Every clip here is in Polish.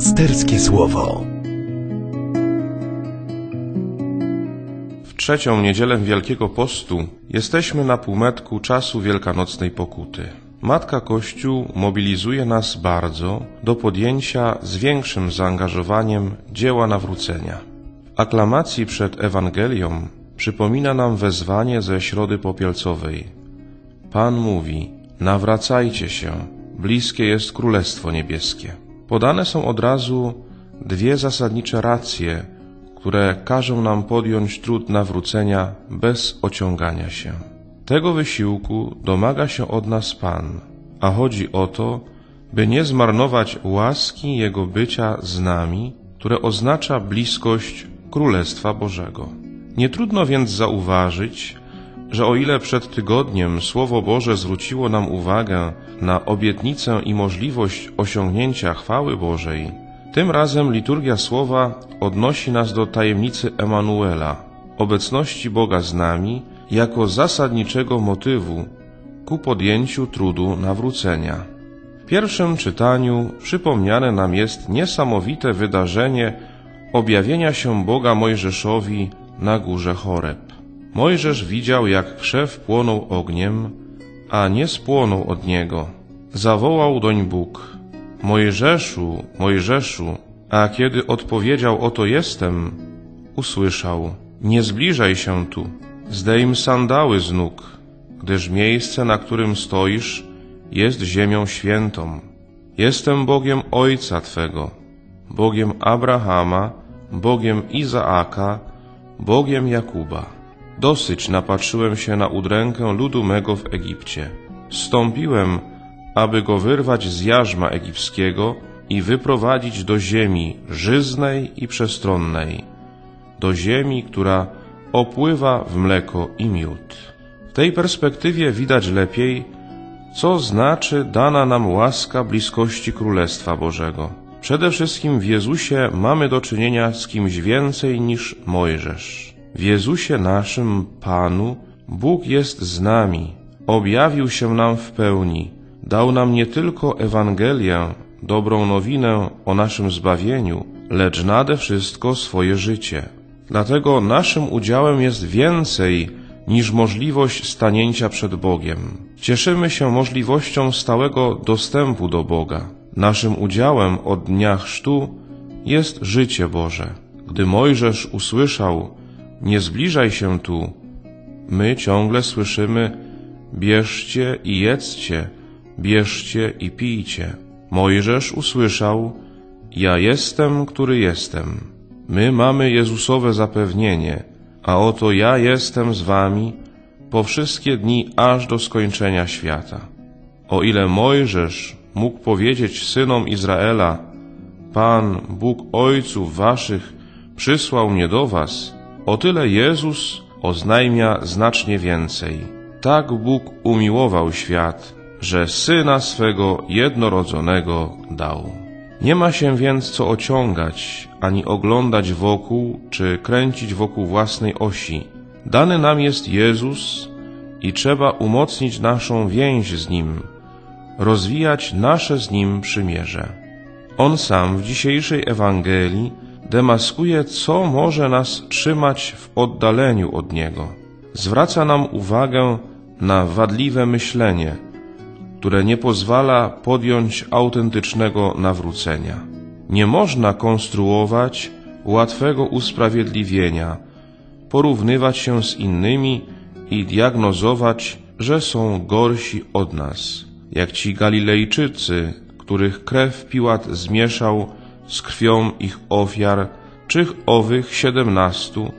Pasterskie Słowo. W trzecią niedzielę Wielkiego Postu jesteśmy na półmetku czasu wielkanocnej pokuty. Matka Kościół mobilizuje nas bardzo do podjęcia z większym zaangażowaniem dzieła nawrócenia. Aklamacji przed Ewangelią przypomina nam wezwanie ze Środy Popielcowej. Pan mówi, nawracajcie się, bliskie jest Królestwo Niebieskie. Podane są od razu dwie zasadnicze racje, które każą nam podjąć trud nawrócenia bez ociągania się. Tego wysiłku domaga się od nas Pan, a chodzi o to, by nie zmarnować łaski Jego bycia z nami, które oznacza bliskość Królestwa Bożego. Nie trudno więc zauważyć, że o ile przed tygodniem Słowo Boże zwróciło nam uwagę na obietnicę i możliwość osiągnięcia chwały Bożej, tym razem liturgia Słowa odnosi nas do tajemnicy Emanuela, obecności Boga z nami jako zasadniczego motywu ku podjęciu trudu nawrócenia. W pierwszym czytaniu przypomniane nam jest niesamowite wydarzenie objawienia się Boga Mojżeszowi na górze Choreb. Mojżesz widział, jak krzew płonął ogniem, a nie spłonął od niego. Zawołał doń Bóg: Mojżeszu, Mojżeszu, a kiedy odpowiedział: Oto jestem, usłyszał: Nie zbliżaj się tu, zdejm sandały z nóg, gdyż miejsce, na którym stoisz, jest ziemią świętą. Jestem Bogiem Ojca Twego, Bogiem Abrahama, Bogiem Izaaka, Bogiem Jakuba. Dosyć napatrzyłem się na udrękę ludu mego w Egipcie. Stąpiłem, aby go wyrwać z jarzma egipskiego i wyprowadzić do ziemi żyznej i przestronnej, do ziemi, która opływa w mleko i miód. W tej perspektywie widać lepiej, co znaczy dana nam łaska bliskości Królestwa Bożego. Przede wszystkim w Jezusie mamy do czynienia z kimś więcej niż Mojżesz. W Jezusie naszym Panu Bóg jest z nami, objawił się nam w pełni, dał nam nie tylko Ewangelię, dobrą nowinę o naszym zbawieniu, lecz nade wszystko swoje życie. Dlatego naszym udziałem jest więcej niż możliwość stanięcia przed Bogiem. Cieszymy się możliwością stałego dostępu do Boga. Naszym udziałem od dnia chrztu jest życie Boże. Gdy Mojżesz usłyszał, nie zbliżaj się tu, my ciągle słyszymy, bierzcie i jedzcie, bierzcie i pijcie. Mojżesz usłyszał, ja jestem, który jestem. My mamy Jezusowe zapewnienie, a oto ja jestem z wami po wszystkie dni aż do skończenia świata. O ile Mojżesz mógł powiedzieć synom Izraela, Pan, Bóg Ojców waszych, przysłał mnie do was, o tyle Jezus oznajmia znacznie więcej. Tak Bóg umiłował świat, że Syna swego jednorodzonego dał. Nie ma się więc co ociągać, ani oglądać wokół, czy kręcić wokół własnej osi. Dany nam jest Jezus i trzeba umocnić naszą więź z Nim, rozwijać nasze z Nim przymierze. On sam w dzisiejszej Ewangelii demaskuje, co może nas trzymać w oddaleniu od Niego. Zwraca nam uwagę na wadliwe myślenie, które nie pozwala podjąć autentycznego nawrócenia. Nie można konstruować łatwego usprawiedliwienia, porównywać się z innymi i diagnozować, że są gorsi od nas, jak ci Galilejczycy, których krew Piłat zmieszał z krwią ich ofiar, czy owych siedemnastu,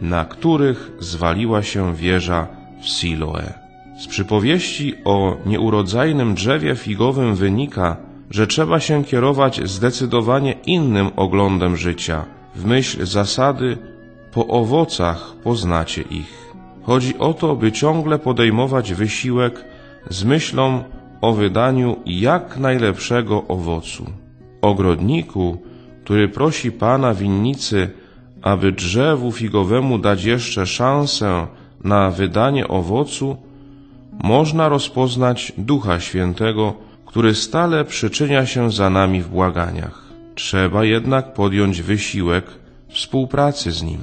na których zwaliła się wieża w Siloe. Z przypowieści o nieurodzajnym drzewie figowym wynika, że trzeba się kierować zdecydowanie innym oglądem życia, w myśl zasady po owocach poznacie ich. Chodzi o to, by ciągle podejmować wysiłek z myślą o wydaniu jak najlepszego owocu. Ogrodniku, który prosi pana winnicy, aby drzewu figowemu dać jeszcze szansę na wydanie owocu, można rozpoznać Ducha Świętego, który stale przyczynia się za nami w błaganiach. Trzeba jednak podjąć wysiłek współpracy z nim.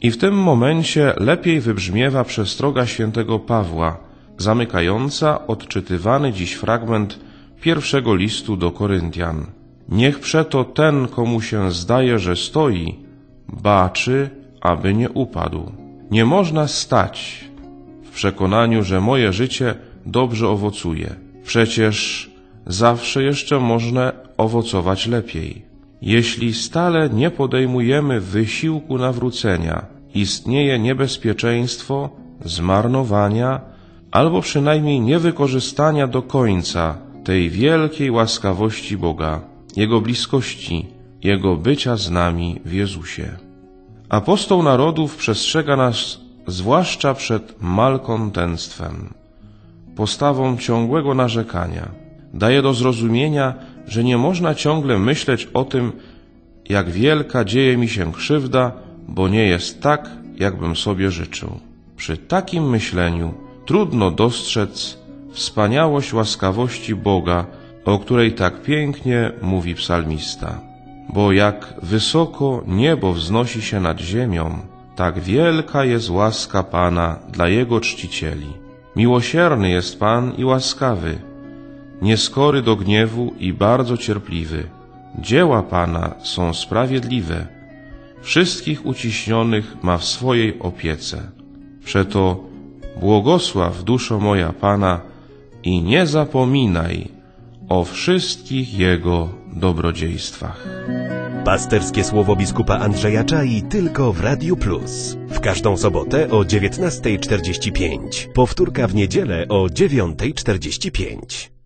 I w tym momencie lepiej wybrzmiewa przestroga świętego Pawła, zamykająca odczytywany dziś fragment pierwszego listu do Koryntian. Niech przeto ten, komu się zdaje, że stoi, baczy, aby nie upadł. Nie można stać w przekonaniu, że moje życie dobrze owocuje. Przecież zawsze jeszcze można owocować lepiej. Jeśli stale nie podejmujemy wysiłku nawrócenia, istnieje niebezpieczeństwo zmarnowania albo przynajmniej niewykorzystania do końca tej wielkiej łaskawości Boga, Jego bliskości, Jego bycia z nami w Jezusie. Apostoł narodów przestrzega nas zwłaszcza przed malkontentstwem, postawą ciągłego narzekania. Daje do zrozumienia, że nie można ciągle myśleć o tym, jak wielka dzieje mi się krzywda, bo nie jest tak, jakbym sobie życzył. Przy takim myśleniu trudno dostrzec wspaniałość łaskawości Boga, o której tak pięknie mówi psalmista. Bo jak wysoko niebo wznosi się nad ziemią, tak wielka jest łaska Pana dla Jego czcicieli. Miłosierny jest Pan i łaskawy, nieskory do gniewu i bardzo cierpliwy. Dzieła Pana są sprawiedliwe, wszystkich uciśnionych ma w swojej opiece. Przeto błogosław duszo moja Pana i nie zapominaj o wszystkich Jego dobrodziejstwach. Pasterskie słowo biskupa Andrzeja Czai tylko w Radiu Plus. W każdą sobotę o 19.45. Powtórka w niedzielę o 9.45.